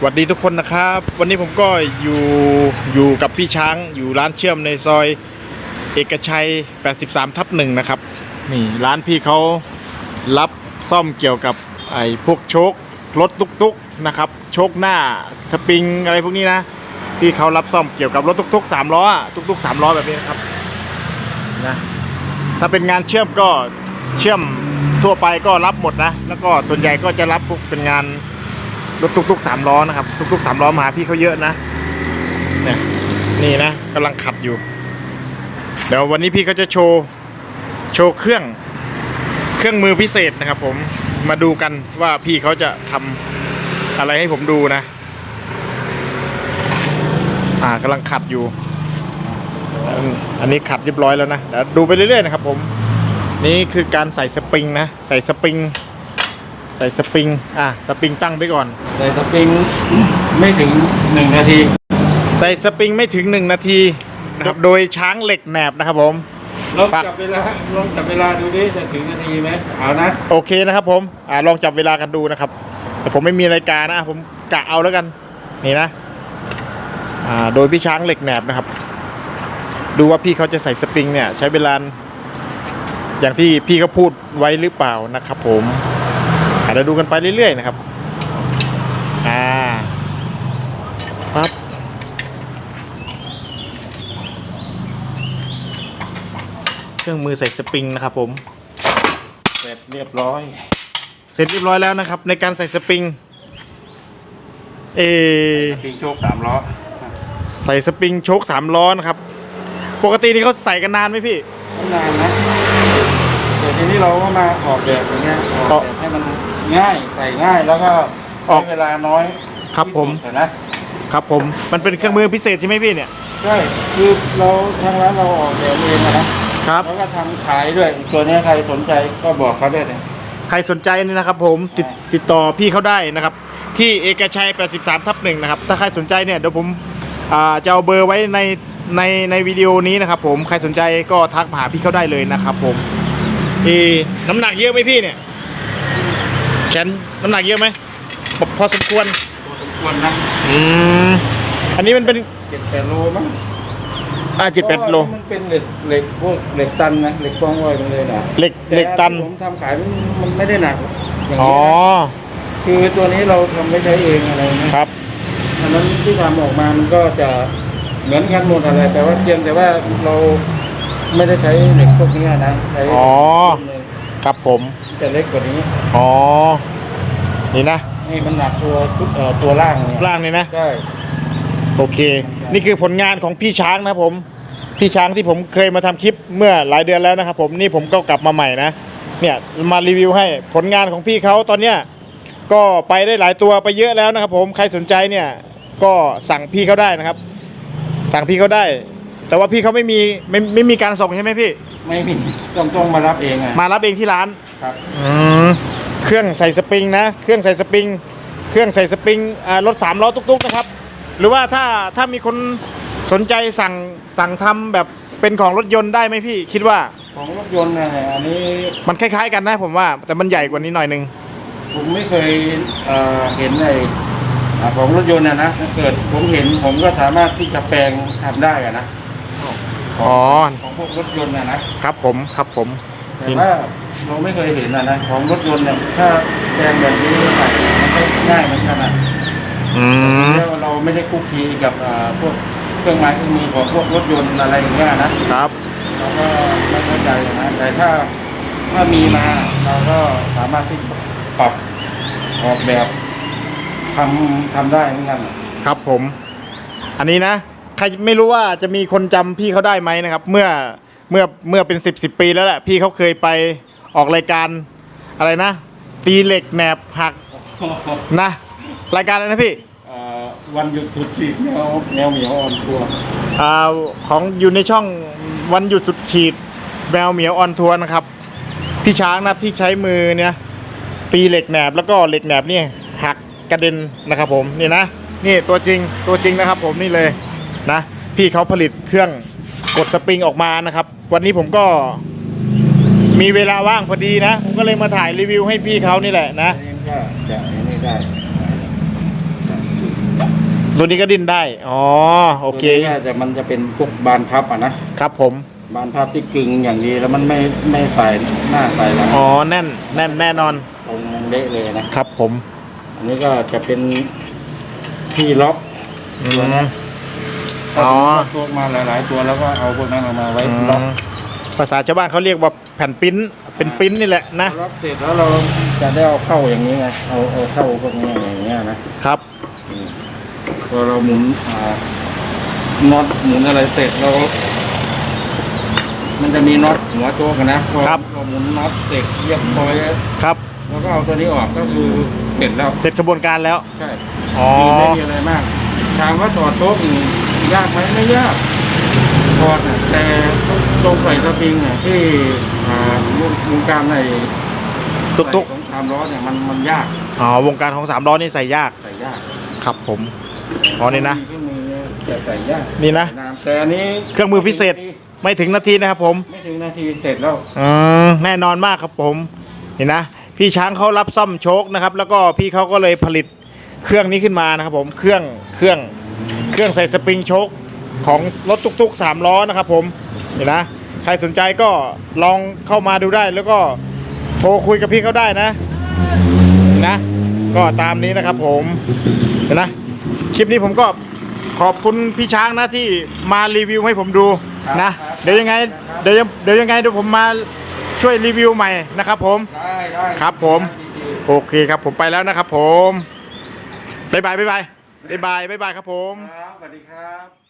สวัสดีทุกคนนะครับ วันนี้ผมก็อยู่อยู่กับพี่ช้างอยู่ร้านเชื่อมในซอย เอกชัย 83 ทับหนึ่งนะครับนี่ร้านพี่เขารับซ่อมเกี่ยวกับไอ้พวกโชครถตุกๆนะครับโชคหน้าสปริงอะไรพวกนี้นะที่เขารับซ่อมเกี่ยวกับรถตุกๆสามล้อตุกๆสามล้อแบบนี้นะครับนะถ้าเป็นงานเชื่อมก็เชื่อมทั่วไปก็รับหมดนะแล้วก็ส่วนใหญ่ก็จะรับพวกเป็นงาน รถตุกๆสามล้อนะครับ ตุกๆสามล้อมาหาพี่เขาเยอะนะเนี่ยนี่นะกำลังขัดอยู่ เดี๋ยววันนี้พี่เขาจะโชว์โชว์เครื่องเครื่องมือพิเศษนะครับ ผมมาดูกันว่าพี่เขาจะทำอะไรให้ผมดูนะ อ่ากำลังขัดอยู่ อันอันนี้ขัดเรียบร้อยแล้วนะเดี๋ยวดูไปเรื่อยๆนะครับ ผม นี่คือการใส่สปริงนะ ใส่สปริง ใส่สปริง อะ สปริงตั้งไปก่อน ใส่สปริงไม่ถึงหนึ่งนาที ใส่สปริงไม่ถึง1นาทีนะครับ โดยช้างเหล็กแหนบนะครับผม ลองฝากจับเวลา ลองจับเวลาดูดิ จะถึงนาทีไหมเอานะ โอเคนะครับผม อ่าลองจับเวลากันดูนะครับ แต่ผมไม่มีรายการนะ ผมกะเอาแล้วกัน นี่นะ อ่า โดยพี่ช้างเหล็กแหนบนะครับ ดูว่าพี่เขาจะใส่สปริงเนี่ย ใช้เวลาอย่างที่พี่เขาพูดไว้หรือเปล่านะครับผมอ่า เดี๋ยวดูกันไปเรื่อยๆนะครับ อ่าปั๊บเครื่องมือใส่สปริงนะครับผม เสร็จเรียบร้อย เสร็จเรียบร้อยแล้วนะครับ ในการใส่สปริง เออสปริงโชคสามล้อ ใส่สปริงโชคสามล้อนะครับ ปกตินี่เขาใส่กันนานไหมพี่ ไม่นานนะแต่ทีนี้เราก็มาออกแบบอย่างเงี้ยออกแบบให้มัน ง่ายใส่ง่ายแล้วก็ออก ใช้เวลาน้อยครับผม ที่สุดแต่นะครับผม มันเป็นเครื่องมือพิเศษใช่ไหมพี่เนี่ย ใช่คือเราทางร้านเราออกแบบเองอะนะครับ แล้วก็ทำขายด้วยตัวเนี้ยใครสนใจก็บอกเขาได้เลย ใครสนใจนี่นะครับผมติดติดต่อพี่เขาได้นะครับ ที่เอกชัย 83 ทับหนึ่งนะครับ ถ้าใครสนใจเนี่ยเดี๋ยวผมอ่าจะเอาเบอร์ไว้ในในในวิดีโอนี้นะครับผมใครสนใจก็ทักมาหาพี่เขาได้เลยนะครับผมเออน้ำหนักเยอะไหมพี่เนี่ย แขนน้ำหนักเยอะไหมพอพอสมควรตัวสมควรนะอืม อันนี้มันเป็นเจ็ดแปดโลมั้งอ่าเจ็ดแปดโลมันเป็นเหล็กเหล็กพวกเหล็กตันนะเหล็กกองอ้อยมันเลยนะเหล็กเหล็กตันแผมทำขายมันมันไม่ได้หนักอย่างอ๋อ นี้นะคือตัวนี้เราทำไม่ใช้เองอะไรนะครับ อันนั้นที่ทำออกมามันก็จะเหมือนกันหมดอะไร แต่ว่าเพียงแต่ว่าเราไม่ได้ใช้เหล็กพวกนี้นะใช้อ๋อ ครับผม จะเล็กกว่านี้ อ๋อ นี่นะ นี่มันหนักตัวเอ่อตัวล่างเนี่ยล่างนี่นะ ใช่โอเค นี่คือผลงานของพี่ช้างนะครับผม พี่ช้างที่ผมเคยมาทำคลิปเมื่อหลายเดือนแล้วนะครับผมนี่ผมก็กลับมาใหม่นะ เนี่ยมารีวิวให้ผลงานของพี่เขาตอนเนี้ยก็ไปได้หลายตัวไปเยอะแล้วนะครับผมใครสนใจเนี่ยก็สั่งพี่เขาได้นะครับ สั่งพี่เขาได้ แต่ว่าพี่เขาไม่มีไม่ไม่มีการส่งใช่ไหมพี่ ไม่มีต้องต้องมารับเองอะมารับเองที่ร้าน ครับ อืมเครื่องใส่สปริงนะ เครื่องใส่สปริง เครื่องใส่สปริงอ่ารถสามล้อตุ๊กๆนะครับ หรือว่าถ้าถ้ามีคนสนใจสั่งสั่งทำแบบเป็นของรถยนต์ได้ไหมพี่ คิดว่าของรถยนต์เนี่ยอันนี้มันคล้ายๆกันนะผมว่า แต่มันใหญ่กว่านี้หน่อยหนึง ผมไม่เคยเอ่อเห็นไอ้อ่าของรถยนต์นะนะถ้าเกิดผมเห็นผมก็สามารถที่จะแปลงทำได้อะนะ อ๋อ ของพวกรถยนต์นะนะครับผมครับผม แต่ว่าเราไม่เคยเห็นอะนะของรถยนต์เนี่ยถ้าแปลงแบบนี้ใส่มันก็ง่ายเหมือนกันนะอืมแล้วเราไม่ได้คุกคีกับอ่าพวกเครื่องไม้เครื่องมือของพวกรถยนต์อะไรอย่างเงี้ยนะครับ เราก็ไม่เข้าใจนะแต่ถ้าถ้ามีมาเราก็สามารถที่จะปรับออกแบบทำทำได้เหมือนกัน ครับผม อันนี้นะ ใครไม่รู้ว่าจะมีคนจำพี่เขาได้ไหมนะครับ เมื่อเมื่อเมื่อเป็นสิบสิบปีแล้วแหละพี่เขาเคยไปออกรายการอะไรนะ ตีเหล็กแหนบหักนะ รายการอะไรนะพี่เอ่อวันหยุดสุดสีแนวแนวเหมียวอ่อนทัวร์อ่าของอยู่ในช่องวันหยุดสุดขีดแมวเหมียวออนทัวร์นะครับ พี่ช้างนะที่ใช้มือเนี่ยตีเหล็กแหนบแล้วก็เหล็กแหนบนี่หักกระเด็นนะครับผมนี่นะนี่ตัวจริงตัวจริงนะครับผมนี่เลย นะพี่เขาผลิตเครื่องกดสปริงออกมานะครับ วันนี้ผมก็มีเวลาว่างพอดีนะ ผมก็เลยมาถ่ายรีวิวให้พี่เขานี่แหละนะอันนี้ก็จะอันนี้ได้ตัวนี้ก็ดิ้นได้ อ๋อ โอเคตัวนี้แต่มันจะเป็นพวกบานพับอะนะ ครับผม บานพับที่กึ่งอย่างดีแล้วมันไม่ไม่ใส่หน้าใส่หลัง อ๋อ แน่น แน่นแน่นอน ตรงเละเลยนะครับผม อันนี้ก็จะเป็นที่ล็อกอืมถ้า อ๋อสมมุติว่าพวกมาหลาย ๆ ตัวแล้วก็เอาพวกนั้นออกมาไว้อืล็อกมภาษาชาวบ้านเขาเรียกว่าแผ่นปริ้นเป็นปริ้นนี่แหละนะล็อกเสร็จแล้วเราจะได้เอาเข้าอย่างนี้ไงเอาเอาเข้าพวกนี้อย่างเงี้ยนะครับอืมพอเราหมุนอ่าน็อตหมุนอะไรเสร็จเรา มันจะมีน็อตหัวโจ๊กอะนะพอครับพอหมุนน็อตเสร็จเรียบร้อยแล้วครับ แล้วก็เอาตัวนี้ออกก็คือเสร็จแล้วเสร็จกระบวนการแล้วใช่อ๋อไม่มีอะไรมากถามว่าถอดโต๊ะนี่ ยากไหมไม่ยากถอดน่ะแต่ตรงใส่สปริงเนี่ยที่อ่าวงการในตุกตุกใส่ของสามล้อเนี่ยมันมันยากอ๋อวงการของสามล้อนี่ใส่ยากใส่ยากครับผมอ๋อนี่นะมีเครื่องมือแต่ใส่ยากนี่นะใส่ำแต่อันนี้เครื่องมือพิเศษไม่ถึงนาทีนะครับผมไม่ถึงนาทีเสร็จแล้วอืมแน่นอนมากครับผมเห็นนะพี่ช้างเขารับซ่อมโชคนะครับ แล้วก็พี่เขาก็เลยผลิตเครื่องนี้ขึ้นมานะครับผมเครื่องเครื่อง เครื่องใส่สปริงโชคของรถตุกๆสามล้อนะครับผมเห็นนะใครสนใจก็ลองเข้ามาดูได้แล้วก็โทรคุยกับพี่เขาได้นะเห็นนะ ก็ตามนี้นะครับผมเห็นนะคลิปนี้ผมก็ขอบคุณพี่ช้างนะที่มารีวิวให้ผมดูนะเดี๋ยวยังไงเดี๋ยวยังเดี๋ยวยังไงเดี๋ยวผมมาช่วยรีวิวใหม่นะครับผมได้ได้ครับผมดีโอเคครับผมไปแล้วนะครับผมบ๊ายบายบ๊ายบาย บ๊ายบายบ๊ายบายครับผม ครับสวัสดีครับ